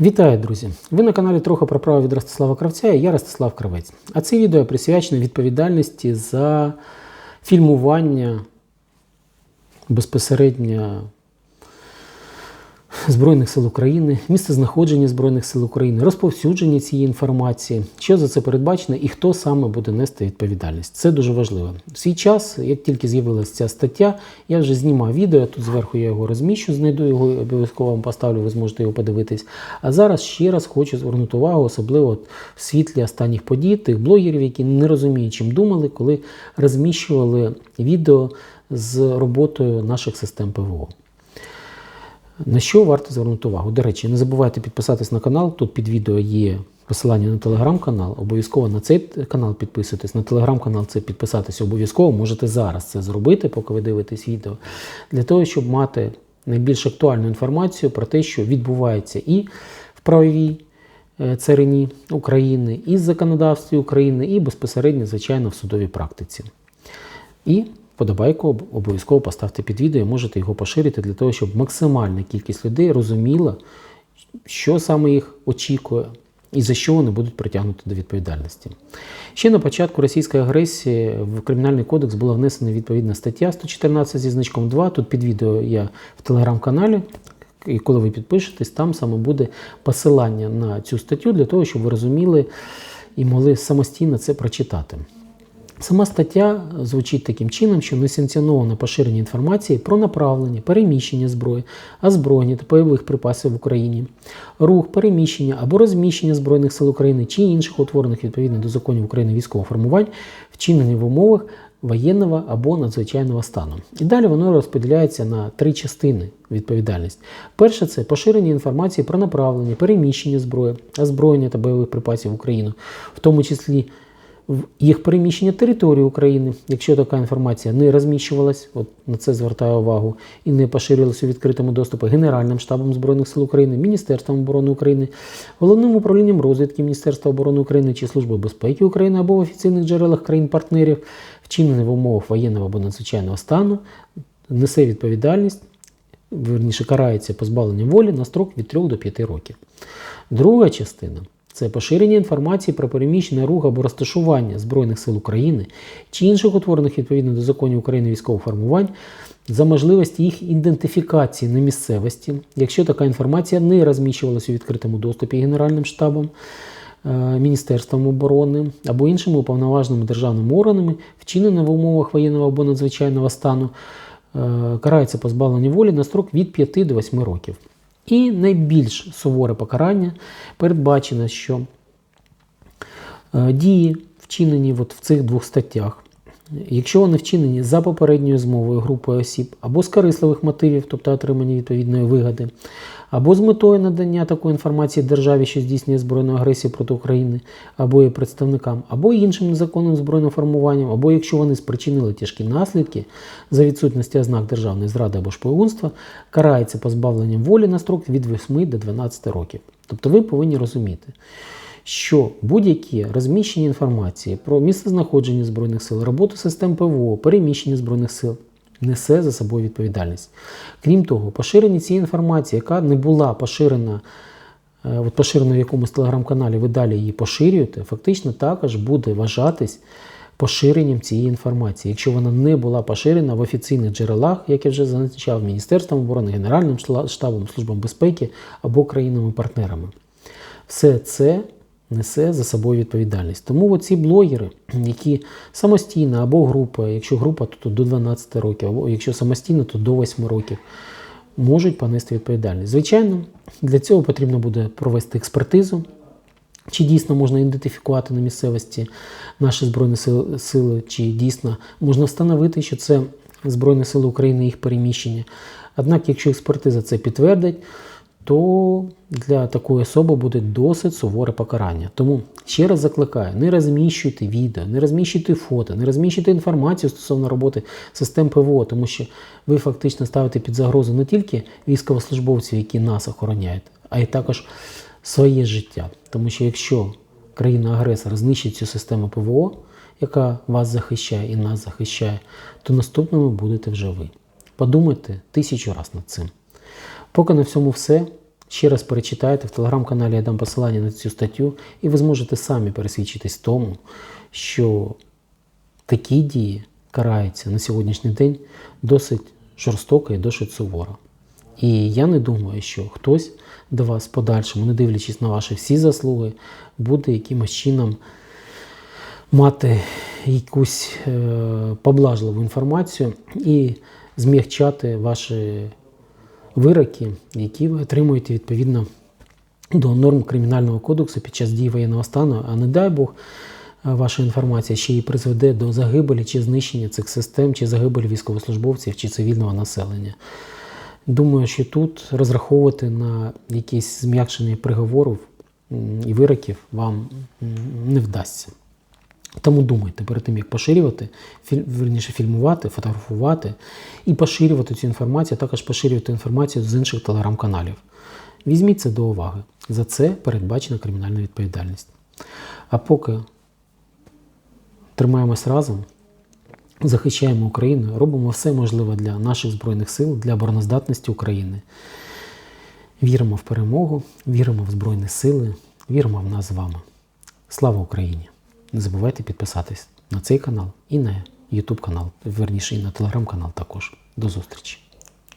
Вітаю, друзі! Ви на каналі Трохи про право від Ростислава Кравця я Ростислав Кравець. А це відео присвячено відповідальності за фільмування безпосередньо Збройних сил України, місце знаходження Збройних сил України, розповсюдження цієї інформації, що за це передбачено і хто саме буде нести відповідальність. Це дуже важливо. В свій час, як тільки з'явилася ця стаття, я вже знімав відео. Тут зверху я його розміщу, знайду його обов'язково вам поставлю, ви зможете його подивитись. А зараз ще раз хочу звернути увагу, особливо в світлі останніх подій, тих блогерів, які не розуміють, чим думали, коли розміщували відео з роботою наших систем ПВО. На що варто звернути увагу? До речі, не забувайте підписатись на канал. Тут під відео є посилання на телеграм-канал. Обов'язково на цей канал підписуйтесь, на телеграм-канал це підписатися обов'язково. Можете зараз це зробити, поки ви дивитесь відео, для того, щоб мати найбільш актуальну інформацію про те, що відбувається і в правовій е, царині України, і в законодавстві України, і безпосередньо, звичайно, в судовій практиці. І Подобайку обов'язково поставте під відео, можете його поширити для того, щоб максимальна кількість людей розуміла, що саме їх очікує і за що вони будуть притягнуті до відповідальності. Ще на початку російської агресії в Кримінальний кодекс була внесена відповідна стаття 114 зі значком 2. Тут під відео я в телеграм-каналі. І коли ви підпишетесь, там саме буде посилання на цю статтю для того, щоб ви розуміли і могли самостійно це прочитати. Сама стаття звучить таким чином, що несанкціоноване поширення інформації про направлення, переміщення зброї, озброєння та бойових припасів в Україні, рух, переміщення або розміщення Збройних сил України чи інших утворених відповідно до законів України військових формувань, вчинені в умовах воєнного або надзвичайного стану. І далі воно розподіляється на три частини відповідальність. Перше це поширення інформації про направлення, переміщення зброї, озброєння та бойових припасів в Україну, в тому числі в їх переміщення території України, якщо така інформація не розміщувалась, от на це звертаю увагу, і не поширювалася у відкритому доступі Генеральним штабом Збройних сил України, Міністерством оборони України, головним управлінням розвідки Міністерства оборони України чи Служби безпеки України або в офіційних джерелах країн-партнерів, вчинене в умовах воєнного або надзвичайного стану, несе відповідальність, верніше карається позбавленням волі на строк від 3 до 5 років. Друга частина це поширення інформації про переміщення рух або розташування Збройних сил України чи інших утворених відповідно до законів України військових формувань за можливості їх ідентифікації на місцевості, якщо така інформація не розміщувалася у відкритому доступі Генеральним штабом. е, Міністерством оборони або іншими уповноваженими державними органами, вчинена в умовах воєнного або надзвичайного стану, е, карається позбавлення волі на строк від 5 до 8 років. І найбільш суворе покарання передбачено, що е, дії, вчинені от в цих двох статтях, якщо вони вчинені за попередньою змовою групою осіб, або з корисливих мотивів, тобто отримання відповідної вигоди, або з метою надання такої інформації державі, що здійснює збройну агресію проти України, або її представникам, або іншим незаконним збройним формуванням, або якщо вони спричинили тяжкі наслідки за відсутності ознак державної зради або шпигунства, карається позбавленням волі на строк від 8 до 12 років. Тобто ви повинні розуміти, що будь-які розміщення інформації про місцезнаходження Збройних сил, роботу систем ПВО, переміщення Збройних сил несе за собою відповідальність. Крім того, поширення цієї інформації, яка не була поширена, е, от поширена в якомусь телеграм-каналі, ви далі її поширюєте, фактично також буде вважатись поширенням цієї інформації, якщо вона не була поширена в офіційних джерелах, як я вже зазначав, Міністерством оборони, Генеральним штабом, Службом безпеки або країнами-партнерами. Все це несе за собою відповідальність. Тому оці блогери, які самостійно або група, якщо група, то до 12 років, або якщо самостійно, то до 8 років, можуть понести відповідальність. Звичайно, для цього потрібно буде провести експертизу. Чи дійсно можна ідентифікувати на місцевості наші Збройні сили, чи дійсно можна встановити, що це Збройні сили України, їх переміщення. Однак, якщо експертиза це підтвердить, то для такої особи буде досить суворе покарання. Тому ще раз закликаю: не розміщуйте відео, не розміщуйте фото, не розміщуйте інформацію стосовно роботи систем ПВО, тому що ви фактично ставите під загрозу не тільки військовослужбовців, які нас охороняють, а й також своє життя. Тому що якщо країна-агресор знищить цю систему ПВО, яка вас захищає і нас захищає, то наступними будете вже ви. Подумайте тисячу разів над цим. Поки на всьому все. Ще раз перечитайте в телеграм-каналі я дам посилання на цю статтю, і ви зможете самі пересвідчитись тому, що такі дії караються на сьогоднішній день досить жорстоко і досить суворо. І я не думаю, що хтось до вас подальшому, не дивлячись на ваші всі заслуги, буде якимось чином мати якусь е, поблажливу інформацію і змягчати ваші вироки, які ви отримуєте відповідно до норм Кримінального кодексу під час дії воєнного стану, а не дай Бог, е, ваша інформація ще й призведе до загибелі чи знищення цих систем, чи загибелі військовослужбовців чи цивільного населення. Думаю, що тут розраховувати на якісь зм'якшення приговорів і вироків вам не вдасться. Тому думайте перед тим, як поширювати, філь, верніше фільмувати, фотографувати і поширювати цю інформацію, а також поширювати інформацію з інших телеграм-каналів. Візьміть це до уваги. За це передбачена кримінальна відповідальність. А поки тримаємось разом, захищаємо Україну, робимо все можливе для наших Збройних сил, для обороноздатності України. Віримо в перемогу, віримо в Збройні Сили, віримо в нас з вами. Слава Україні! Не забувайте підписатись на цей канал і на YouTube канал, верніше і на телеграм канал також. До зустрічі!